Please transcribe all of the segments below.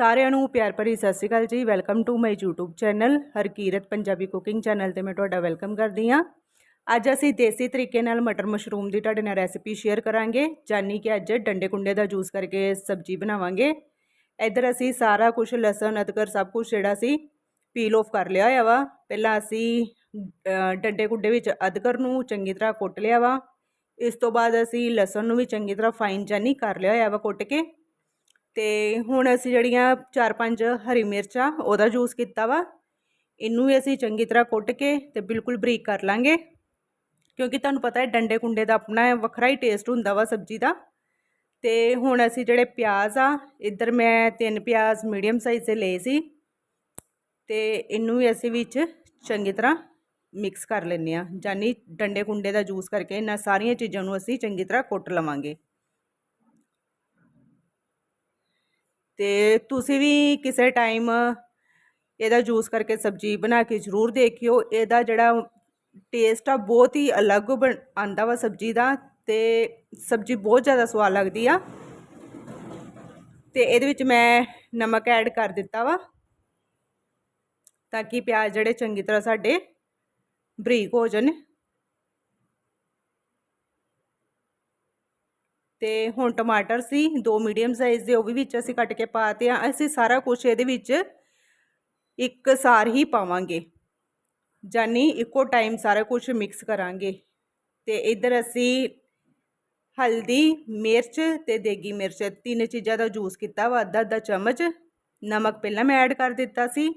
ਸਾਰਿਆਂ ਨੂੰ ਪਿਆਰ ਭਰੀ ਸਤਿ ਸ਼੍ਰੀ ਅਕਾਲ ਜੀ। Welcome to my YouTube channel Harkirat Punjabi cooking channel ਤੇ ਮੈਂ ਤੁਹਾਡਾ ਵੈਲਕਮ ਕਰਦੀ ਹਾਂ। ਅੱਜ ਅਸੀਂ ਦੇਸੀ ਤਰੀਕੇ ਨਾਲ ਮਟਰ ਮਸ਼ਰੂਮ ਦੀ ਤੁਹਾਡੇ ਨਾਲ ਰੈਸਿਪੀ ਸ਼ੇਅਰ ਕਰਾਂਗੇ। ਜਾਨੀ ਕਿ ਅੱਜ ਡੰਡੇ ਕੁੰਡੇ ਦਾ ਜੂਸ ਕਰਕੇ ਸਬਜ਼ੀ ਬਣਾਵਾਂਗੇ। ਇੱਧਰ ਅਸੀਂ ਸਾਰਾ ਕੁਝ ਲਸਣ, ਅਦਰਕ ਸਭ ਕੁਝ ਜਿਹੜਾ ਸੀ ਪੀਲ ਆਫ ਕਰ ਲਿਆ ਹੋਇਆ ਵਾ। ਪਹਿਲਾਂ ਅਸੀਂ ਡੰਡੇ ਕੁੰਡੇ ਵਿੱਚ ਅਦਰਕ ਨੂੰ ਚੰਗੀ ਤਰ੍ਹਾਂ ਕੁੱਟ ਲਿਆ ਵਾ। ਇਸ ਤੋਂ ਬਾਅਦ ਅਸੀਂ ਲਸਣ ਨੂੰ ਵੀ ਚੰਗੀ ਤਰ੍ਹਾਂ ਫਾਈਨ ਜਾਨੀ ਕਰ ਲਿਆ ਹੋਇਆ ਵਾ ਕੁੱਟ ਕੇ। ਤੇ ਹੁਣ ਅਸੀਂ ਜਿਹੜੀਆਂ ਚਾਰ ਪੰਜ ਹਰੀ ਮਿਰਚਾਂ, ਉਹਦਾ ਜੂਸ ਕੀਤਾ ਵਾ। ਇਹਨੂੰ ਵੀ ਅਸੀਂ ਚੰਗੀ ਤਰ੍ਹਾਂ ਕੁੱਟ ਕੇ ਤੇ ਬਿਲਕੁਲ ਬਰੀਕ ਕਰ ਲਾਂਗੇ। ਕਿਉਂਕਿ ਤੁਹਾਨੂੰ ਪਤਾ ਹੈ, ਡੰਡੇ ਕੁੰਡੇ ਦਾ ਆਪਣਾ ਵੱਖਰਾ ਹੀ ਟੇਸਟ ਹੁੰਦਾ ਵਾ ਸਬਜ਼ੀ ਦਾ। ਤੇ ਹੁਣ ਅਸੀਂ ਜਿਹੜੇ ਪਿਆਜ਼ ਆ, ਇੱਧਰ ਮੈਂ ਤਿੰਨ ਪਿਆਜ਼ ਮੀਡੀਅਮ ਸਾਈਜ਼ ਦੇ ਲਏ ਸੀ। ਤੇ ਇਹਨੂੰ ਵੀ ਅਸੀਂ ਵਿੱਚ ਚੰਗੀ ਤਰ੍ਹਾਂ ਮਿਕਸ ਕਰ ਲੈਂਦੇ ਆ ਜਾਨੀ ਡੰਡੇ ਕੁੰਡੇ ਦਾ ਜੂਸ ਕਰਕੇ ਇਹਨਾਂ ਸਾਰੀਆਂ ਚੀਜ਼ਾਂ ਨੂੰ ਅਸੀਂ ਚੰਗੀ ਤਰ੍ਹਾਂ ਕੁੱਟ ਲਵਾਂਗੇ। ਤੇ ਤੁਸੀਂ ਵੀ ਕਿਸੇ ਟਾਈਮ ਇਹਦਾ ਜੂਸ ਕਰਕੇ ਸਬਜ਼ੀ ਬਣਾ ਕੇ ਜ਼ਰੂਰ ਦੇਖਿਓ। ਇਹਦਾ ਜਿਹੜਾ ਟੇਸਟ ਆ, ਬਹੁਤ ਹੀ ਅਲੱਗ ਆਂਦਾ ਵਾ ਸਬਜ਼ੀ ਦਾ ਤੇ ਸਬਜ਼ੀ ਬਹੁਤ ਜ਼ਿਆਦਾ ਸਵਾਦ ਲੱਗਦੀ ਆ। ਤੇ ਇਹਦੇ ਵਿੱਚ ਮੈਂ ਨਮਕ ਐਡ ਕਰ ਦਿੱਤਾ ਵਾ ਤਾਂ ਕਿ ਪਿਆਜ਼ ਜਿਹੜੇ ਚੰਗੀ ਤਰ੍ਹਾਂ ਸਾਡੇ ਬਰੀਕ ਹੋ ਜਾਣ। ਤੇ ਹੁਣ ਟਮਾਟਰ ਸੀ, ਦੋ ਮੀਡੀਅਮ ਸਾਈਜ਼ ਦੇ ਉਹ ਵੀ ਵਿੱਚ ਅਸੀਂ ਕੱਟ ਕੇ ਪਾਤੇ ਆ, ਅਸੀਂ ਸਾਰਾ ਕੁਝ ਇਹਦੇ ਵਿੱਚ ਇੱਕ ਸਾਰ ਹੀ ਪਾਵਾਂਗੇ। ਜਾਨੀ ਇੱਕੋ ਟਾਈਮ ਸਾਰਾ ਕੁਝ ਮਿਕਸ ਕਰਾਂਗੇ। ਤੇ ਇੱਧਰ ਅਸੀਂ ਹਲਦੀ, ਮਿਰਚ ਤੇ ਦੇਗੀ ਮਿਰਚ, ਤਿੰਨ ਚੀਜ਼ਾਂ ਦਾ ਜੂਸ ਕੀਤਾ ਵਾ, ਅੱਧਾ ਅੱਧਾ ਚਮਚ, ਨਮਕ ਪਹਿਲਾਂ ਮੈਂ ਐਡ ਕਰ ਦਿੱਤਾ ਸੀ।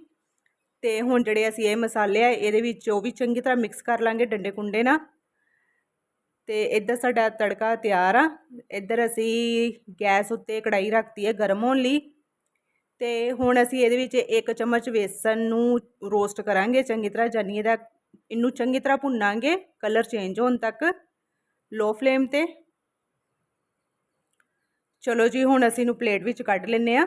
ਤੇ ਹੁਣ ਜਿਹੜੇ ਅਸੀਂ ਇਹ ਮਸਾਲੇ ਆ, ਇਹਦੇ ਵਿੱਚ ਉਹ ਵੀ ਚੰਗੀ ਤਰ੍ਹਾਂ ਮਿਕਸ ਕਰ ਲਾਂਗੇ ਡੰਡੇ ਕੁੰਡੇ ਨਾਲ। ਅਤੇ ਇੱਧਰ ਸਾਡਾ ਤੜਕਾ ਤਿਆਰ ਆ। ਇੱਧਰ ਅਸੀਂ ਗੈਸ ਉੱਤੇ ਕੜਾਈ ਰੱਖਤੀ ਹੈ ਗਰਮ ਹੋਣ ਲਈ। ਅਤੇ ਹੁਣ ਅਸੀਂ ਇਹਦੇ ਵਿੱਚ ਇੱਕ ਚਮਚ ਵੇਸਣ ਨੂੰ ਰੋਸਟ ਕਰਾਂਗੇ। ਚੰਗੀ ਤਰ੍ਹਾਂ ਜਾਨੀ ਇਹਦਾ, ਇਹਨੂੰ ਚੰਗੀ ਤਰ੍ਹਾਂ ਭੁੰਨਾਂਗੇ। ਕਲਰ ਚੇਂਜ ਹੋਣ ਤੱਕ ਲੋ ਫਲੇਮ ਤੇ। ਚਲੋ ਜੀ, ਹੁਣ ਅਸੀਂ ਇਹਨੂੰ ਪਲੇਟ ਵਿੱਚ ਕੱਢ ਲੈਨੇ ਆ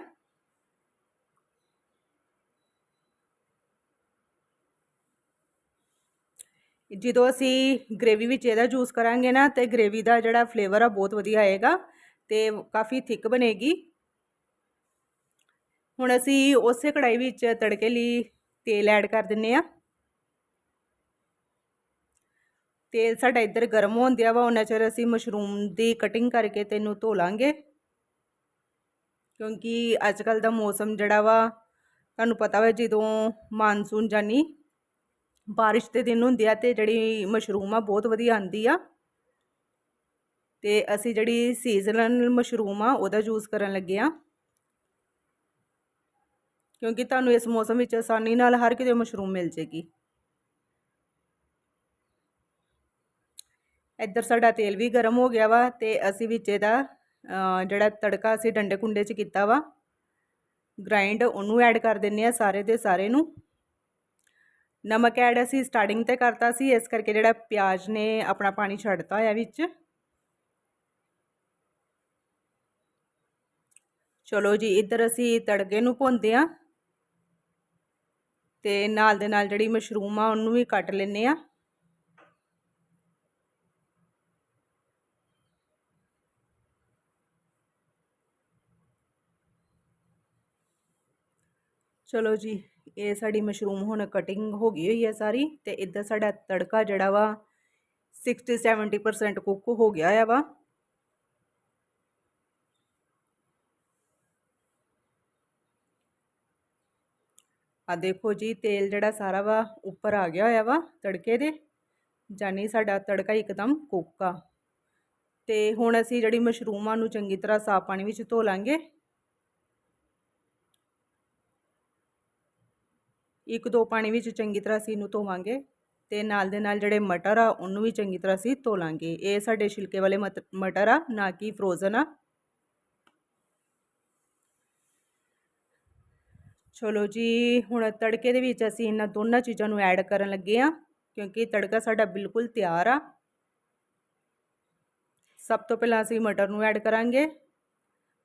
ਜਦੋਂ ਅਸੀਂ ਗ੍ਰੇਵੀ ਵਿੱਚ ਇਹਦਾ ਜੂਸ ਕਰਾਂਗੇ ਨਾ, ਤੇ ਗ੍ਰੇਵੀ ਦਾ ਜਿਹੜਾ ਫਲੇਵਰ ਆ ਬਹੁਤ ਵਧੀਆ ਆਏਗਾ ਤੇ ਕਾਫੀ ਥਿਕ ਬਣੇਗੀ। ਹੁਣ ਅਸੀਂ ਉਸੇ ਕੜਾਈ ਵਿੱਚ ਤੜਕੇ ਲਈ ਤੇਲ ਐਡ ਕਰ ਦਿੰਨੇ ਆ। ਤੇਲ ਸਾਡਾ ਇੱਧਰ ਗਰਮ ਹੋਣ ਦਿਆ ਵਾ ਉਹਨਾਂ ਚਿਰ ਅਸੀਂ ਮਸ਼ਰੂਮ ਦੀ ਕਟਿੰਗ ਕਰਕੇ ਤੈਨੂੰ ਧੋ ਲਾਂਗੇ। ਕਿਉਂਕਿ ਅੱਜ ਕੱਲ ਦਾ ਮੌਸਮ ਜਿਹੜਾ ਵਾ, ਤੁਹਾਨੂੰ ਪਤਾ ਵਾ ਜਦੋਂ ਮਾਨਸੂਨ ਜਾਨੀ ਬਾਰਿਸ਼ ਦੇ ਦਿਨ ਹੁੰਦੇ ਆ ਤੇ ਜਿਹੜੀ ਮਸ਼ਰੂਮ ਆ ਬਹੁਤ ਵਧੀਆ ਆਂਦੀ ਆ। ਤੇ ਅਸੀਂ ਜਿਹੜੀ ਸੀਜ਼ਨਲ ਮਸ਼ਰੂਮ ਆ ਉਹਦਾ ਯੂਜ਼ ਕਰਨ ਲੱਗੇ ਆ। ਕਿਉਂਕਿ ਤੁਹਾਨੂੰ ਇਸ ਮੌਸਮ ਵਿੱਚ ਆਸਾਨੀ ਨਾਲ ਹਰ ਕਿਤੇ ਮਸ਼ਰੂਮ ਮਿਲ ਜੇਗੀ। ਇੱਧਰ ਸਾਡਾ ਤੇਲ ਵੀ ਗਰਮ ਹੋ ਗਿਆ ਵਾ ਤੇ ਅਸੀਂ ਵਿੱਚ ਇਹਦਾ ਜਿਹੜਾ ਤੜਕਾ ਅਸੀਂ ਡੰਡੇ ਕੁੰਡੇ 'ਚ ਕੀਤਾ ਵਾ। ਗ੍ਰਾਈਂਡ ਉਹਨੂੰ ਐਡ ਕਰ ਦਿੰਨੇ ਆ ਸਾਰੇ ਦੇ ਸਾਰੇ ਨੂੰ। ਨਮਕ ਐਡ ਅਸੀਂ ਸਟਾਰਟਿੰਗ ਤੇ ਕਰਤਾ ਸੀ, ਇਸ ਕਰਕੇ ਜਿਹੜਾ ਪਿਆਜ਼ ਨੇ ਆਪਣਾ ਪਾਣੀ ਛੱਡਤਾ ਹੋਇਆ ਵਿੱਚ। ਚਲੋ ਜੀ, ਇੱਧਰ ਅਸੀਂ ਤੜਕੇ ਨੂੰ ਭੁੰਨਦੇ ਆ ਤੇ ਨਾਲ ਦੇ ਨਾਲ ਜਿਹੜੀ ਮਸ਼ਰੂਮ ਆ, ਉਹਨੂੰ ਵੀ ਕੱਟ ਲੈਨੇ ਆ ਚਲੋ ਜੀ ਇਹ ਸਾਡੀ ਮਸ਼ਰੂਮ ਹੁਣ ਕਟਿੰਗ ਹੋ ਗਈ ਹੋਈ ਹੈ ਸਾਰੀ ਤੇ ਇੱਧਰ ਸਾਡਾ ਤੜਕਾ ਜਿਹੜਾ ਵਾ 60 70% ਕੁੱਕ ਹੋ ਗਿਆ ਆ ਵਾ। ਆ ਦੇਖੋ ਜੀ, ਤੇਲ ਜਿਹੜਾ ਸਾਰਾ ਵਾ ਉੱਪਰ ਆ ਗਿਆ ਹੋਇਆ ਵਾ ਤੜਕੇ ਦੇ ਜਾਨੀ ਸਾਡਾ ਤੜਕਾ ਇੱਕਦਮ ਕੁੱਕ ਆ। ਤੇ ਹੁਣ ਅਸੀਂ ਜਿਹੜੀ ਮਸ਼ਰੂਮਾਂ ਨੂੰ ਚੰਗੀ ਤਰ੍ਹਾਂ ਸਾਫ਼ ਪਾਣੀ ਵਿੱਚ ਧੋ ਲਾਂਗੇ। ਇੱਕ ਦੋ ਪਾਣੀ ਵਿੱਚ ਚੰਗੀ ਤਰ੍ਹਾਂ ਅਸੀਂ ਇਹਨੂੰ ਧੋਵਾਂਗੇ ਤੇ ਨਾਲ ਦੇ ਨਾਲ ਜਿਹੜੇ ਮਟਰ ਆ, ਉਹਨੂੰ ਵੀ ਚੰਗੀ ਤਰ੍ਹਾਂ ਅਸੀਂ ਧੋ ਲਾਂਗੇ। ਇਹ ਸਾਡੇ ਛਿਲਕੇ ਵਾਲੇ ਮਟਰ ਆ, ਨਾ ਕਿ ਫਰੋਜ਼ਨ ਆ। ਚਲੋ ਜੀ, ਹੁਣ ਤੜਕੇ ਦੇ ਵਿੱਚ ਅਸੀਂ ਇਹਨਾਂ ਦੋਨਾਂ ਚੀਜ਼ਾਂ ਨੂੰ ਐਡ ਕਰਨ ਲੱਗੇ ਆ ਕਿਉਂਕਿ ਤੜਕਾ ਸਾਡਾ ਬਿਲਕੁਲ ਤਿਆਰ ਆ। ਸਭ ਤੋਂ ਪਹਿਲਾਂ ਅਸੀਂ ਮਟਰ ਨੂੰ ਐਡ ਕਰਾਂਗੇ।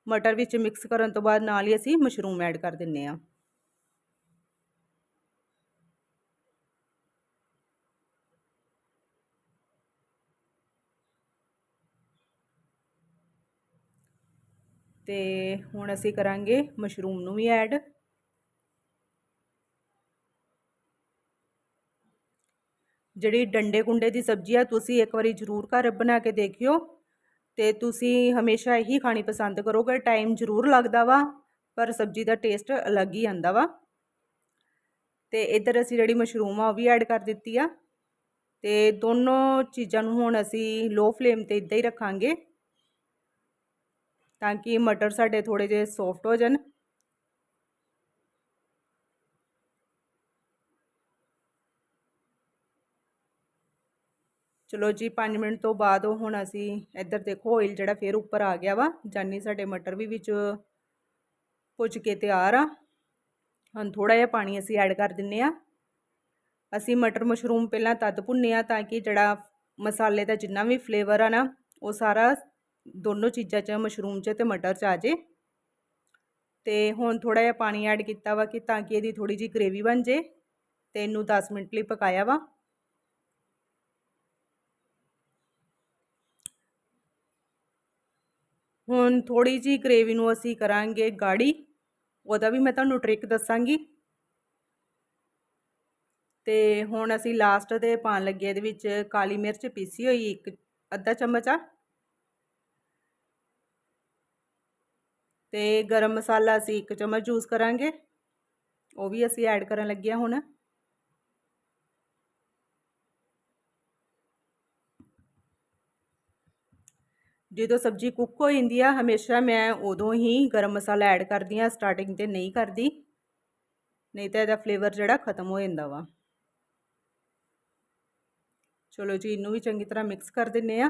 ਮਟਰ ਵਿੱਚ ਮਿਕਸ ਕਰਨ ਤੋਂ ਬਾਅਦ ਨਾਲ ਹੀ ਅਸੀਂ ਮਸ਼ਰੂਮ ਐਡ ਕਰ ਦਿੰਨੇ ਆ ਤੇ ਹੁਣ ਅਸੀਂ ਕਰਾਂਗੇ ਮਸ਼ਰੂਮ ਨੂੰ ਵੀ ਐਡ। ਜਿਹੜੀ ਡੰਡੇ ਕੁੰਡੇ ਦੀ ਸਬਜ਼ੀ ਆ, ਤੁਸੀਂ ਇੱਕ ਵਾਰੀ ਜ਼ਰੂਰ ਘਰ ਬਣਾ ਕੇ ਦੇਖਿਓ ਤੇ ਤੁਸੀਂ ਹਮੇਸ਼ਾ ਇਹੀ ਖਾਣੀ ਪਸੰਦ ਕਰੋਗੇ। ਟਾਈਮ ਜ਼ਰੂਰ ਲੱਗਦਾ ਵਾ, ਪਰ ਸਬਜ਼ੀ ਦਾ ਟੇਸਟ ਅਲੱਗ ਹੀ ਆਂਦਾ ਵਾ। ਤੇ ਇੱਧਰ ਅਸੀਂ ਜਿਹੜੀ ਮਸ਼ਰੂਮ ਆ, ਉਹ ਵੀ ਐਡ ਕਰ ਦਿੱਤੀ ਆ। ਤੇ ਦੋਨੋਂ ਚੀਜ਼ਾਂ ਨੂੰ ਹੁਣ ਅਸੀਂ ਲੋ ਫਲੇਮ ਤੇ ਇਦਾਂ ਹੀ ਰੱਖਾਂਗੇ। ਤਾਂ ਕਿ ਮਟਰ ਸਾਡੇ ਥੋੜੇ ਜਿਹੇ ਸੌਫਟ ਹੋ ਜਾਣ। ਚਲੋ ਜੀ 5 ਮਿੰਟ ਤੋਂ ਬਾਅਦ ਉਹ ਹੁਣ ਅਸੀਂ ਇੱਧਰ ਦੇਖੋ ਆਇਲ ਜਿਹੜਾ ਫੇਰ ਉੱਪਰ ਆ ਗਿਆ ਵਾ, ਜਾਨੀ ਸਾਡੇ ਮਟਰ ਵੀ ਵਿੱਚ ਪੁੱਜ ਕੇ ਤਿਆਰ ਆ। ਹੁਣ ਥੋੜਾ ਜਿਹਾ ਪਾਣੀ ਅਸੀਂ ਐਡ ਕਰ ਦਿੰਨੇ ਆ। ਅਸੀਂ ਮਟਰ ਮਸ਼ਰੂਮ ਪਹਿਲਾਂ ਤਦ ਭੁੰਨੇ ਆ ਤਾਂ ਕਿ ਜਿਹੜਾ ਮਸਾਲੇ ਦਾ ਜਿੰਨਾ ਵੀ ਫਲੇਵਰ ਆ ਨਾ, ਉਹ ਸਾਰਾ ਦੋਨੋਂ ਚੀਜ਼ਾਂ 'ਚ, ਮਸ਼ਰੂਮ 'ਚ ਤੇ ਮਟਰ 'ਚ ਆ ਜੇ। ਤੇ ਹੁਣ ਥੋੜਾ ਜਿਹਾ ਪਾਣੀ ਐਡ ਕੀਤਾ ਵਾ ਕਿ ਤਾਂ ਕਿ ਇਹਦੀ ਥੋੜੀ ਜੀ ਗ੍ਰੇਵੀ ਬਣ ਜੇ ਤੇ ਇਹਨੂੰ 10 ਮਿੰਟ ਲਈ ਪਕਾਇਆ ਵਾ। ਹੁਣ ਥੋੜੀ ਜੀ ਗ੍ਰੇਵੀ ਨੂੰ ਅਸੀਂ ਕਰਾਂਗੇ ਗਾੜੀ, ਉਹਦਾ ਵੀ ਮੈਂ ਤੁਹਾਨੂੰ ਟ੍ਰਿਕ ਦੱਸਾਂਗੀ। ਤੇ ਹੁਣ ਅਸੀਂ ਲਾਸਟ ਤੇ ਪਾਣ ਲੱਗੇ ਇਹਦੇ ਵਿੱਚ ਕਾਲੀ ਮਿਰਚ ਪੀਸੀ ਹੋਈ ਇੱਕ, ਅੱਧਾ ਚਮਚ ਆ। ਤੇ ਗਰਮ ਮਸਾਲਾ ਅਸੀਂ ਇੱਕ ਚਮਚ ਯੂਜ਼ ਕਰਾਂਗੇ। ਉਹ ਵੀ ਅਸੀਂ ਐਡ ਕਰਨ ਲੱਗੇ ਹਾਂ ਹੁਣ। ਜਦੋਂ ਸਬਜ਼ੀ ਕੁੱਕ ਹੋ ਜਾਂਦੀ ਆ, ਹਮੇਸ਼ਾ ਮੈਂ ਉਦੋਂ ਹੀ ਗਰਮ ਮਸਾਲਾ ਐਡ ਕਰਦੀ ਆ ਸਟਾਰਟਿੰਗ ਤੇ ਨਹੀਂ ਕਰਦੀ। ਨਹੀਂ ਤਾਂ ਇਹਦਾ ਫਲੇਵਰ ਜਿਹੜਾ ਖਤਮ ਹੋ ਜਾਂਦਾ ਵਾ। ਚਲੋ ਜੀ, ਇਹਨੂੰ ਵੀ ਚੰਗੀ ਤਰ੍ਹਾਂ ਮਿਕਸ ਕਰ ਦਿੰਨੇ ਆ।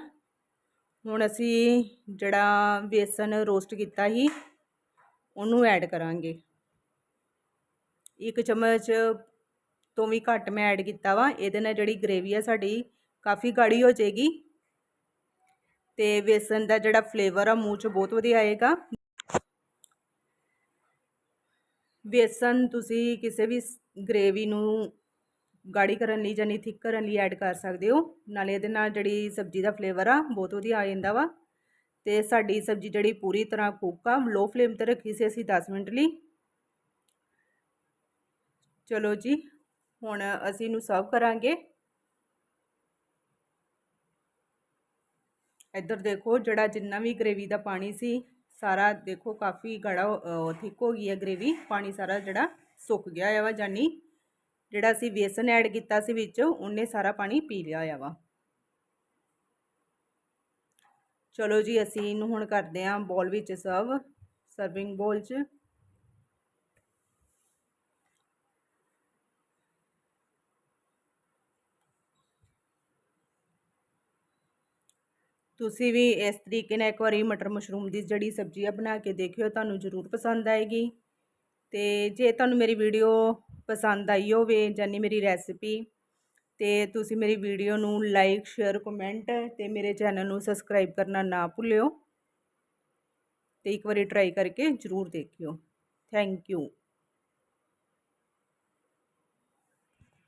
ਹੁਣ ਅਸੀਂ ਜਿਹੜਾ ਬੇਸਨ ਰੋਸਟ ਕੀਤਾ ਸੀ ਉਹਨੂੰ ਐਡ ਕਰਾਂਗੇ। ਇੱਕ ਚਮਚ ਤੋਂ ਵੀ ਘੱਟ ਮੈਂ ਐਡ ਕੀਤਾ ਵਾ, ਇਹਦੇ ਨਾਲ ਜਿਹੜੀ ਗ੍ਰੇਵੀ ਆ ਸਾਡੀ ਕਾਫੀ ਗਾੜੀ ਹੋ ਜਾਏਗੀ ਤੇ ਬੇਸਨ ਦਾ ਜਿਹੜਾ ਫਲੇਵਰ ਆ ਮੂੰਹ 'ਚ ਬਹੁਤ ਵਧੀਆ ਆਏਗਾ। ਬੇਸਨ ਤੁਸੀਂ ਕਿਸੇ ਵੀ ਗ੍ਰੇਵੀ ਨੂੰ ਗਾੜੀ ਕਰਨ ਲਈ ਜਾਨੀ ਥਿੱਕ ਕਰਨ ਲਈ ਐਡ ਕਰ ਸਕਦੇ ਹੋ, ਨਾਲੇ ਇਹਦੇ ਨਾਲ ਜਿਹੜੀ ਸਬਜ਼ੀ ਦਾ ਫਲੇਵਰ ਆ ਬਹੁਤ ਵਧੀਆ ਆ ਜਾਂਦਾ ਵਾ। ਤੇ ਸਾਡੀ ਸਬਜ਼ੀ ਜਿਹੜੀ ਪੂਰੀ ਤਰ੍ਹਾਂ ਕੁੱਕ ਆ ਲੋ ਫਲੇਮ ਤੇ ਰੱਖੀ ਸੀ ਅਸੀਂ 10 ਮਿੰਟ ਲਈ। ਚਲੋ ਜੀ, ਹੁਣ ਅਸੀਂ ਇਹਨੂੰ ਸਰਵ ਕਰਾਂਗੇ। ਇੱਧਰ ਦੇਖੋ, ਜਿਹੜਾ ਜਿੰਨਾ ਵੀ ਗ੍ਰੇਵੀ ਦਾ ਪਾਣੀ ਸੀ, ਸਾਰਾ ਦੇਖੋ ਕਾਫੀ ਗੜਾ ਥਿਕ ਹੋ ਗਈ ਹੈ ਗ੍ਰੇਵੀ ਪਾਣੀ ਸਾਰਾ ਜਿਹੜਾ ਸੁੱਕ ਗਿਆ ਹੋਇਆ ਵਾ ਜਾਨੀ। ਜਿਹੜਾ ਅਸੀਂ ਬੇਸਨ ਐਡ ਕੀਤਾ ਸੀ ਵਿੱਚ, ਉਹਨੇ ਸਾਰਾ ਪਾਣੀ ਪੀ ਲਿਆ ਹੋਇਆ ਵਾ। ਚਲੋ ਜੀ, ਅਸੀਂ ਇਹਨੂੰ ਹੁਣ ਕਰਦੇ ਹਾਂ ਬੋਲ ਵਿੱਚ ਸਰਵ ਸਰਵਿੰਗ ਬੋਲ 'ਚ। ਤੁਸੀਂ ਵੀ ਇਸ ਤਰੀਕੇ ਨਾਲ ਇੱਕ ਵਾਰੀ ਮਟਰ ਮਸ਼ਰੂਮ ਦੀ ਜਿਹੜੀ ਸਬਜ਼ੀ ਆ ਬਣਾ ਕੇ ਦੇਖਿਓ, ਤੁਹਾਨੂੰ ਜ਼ਰੂਰ ਪਸੰਦ ਆਏਗੀ। ਤੇ ਜੇ ਤੁਹਾਨੂੰ ਮੇਰੀ ਵੀਡੀਓ ਪਸੰਦ ਆਈ ਹੋਵੇ ਜਾਨੀ ਮੇਰੀ ਰੈਸਿਪੀ ਤੇ ਤੁਸੀਂ ਮੇਰੀ ਵੀਡੀਓ ਨੂੰ ਲਾਈਕ ਸ਼ੇਅਰ ਕਮੈਂਟ ਤੇ ਮੇਰੇ ਚੈਨਲ ਨੂੰ ਸਬਸਕ੍ਰਾਈਬ ਕਰਨਾ ਨਾ ਭੁੱਲਿਓ। ਤੇ ਇੱਕ ਵਾਰੀ ਟਰਾਈ ਕਰਕੇ ਜ਼ਰੂਰ ਦੇਖਿਓ। Thank you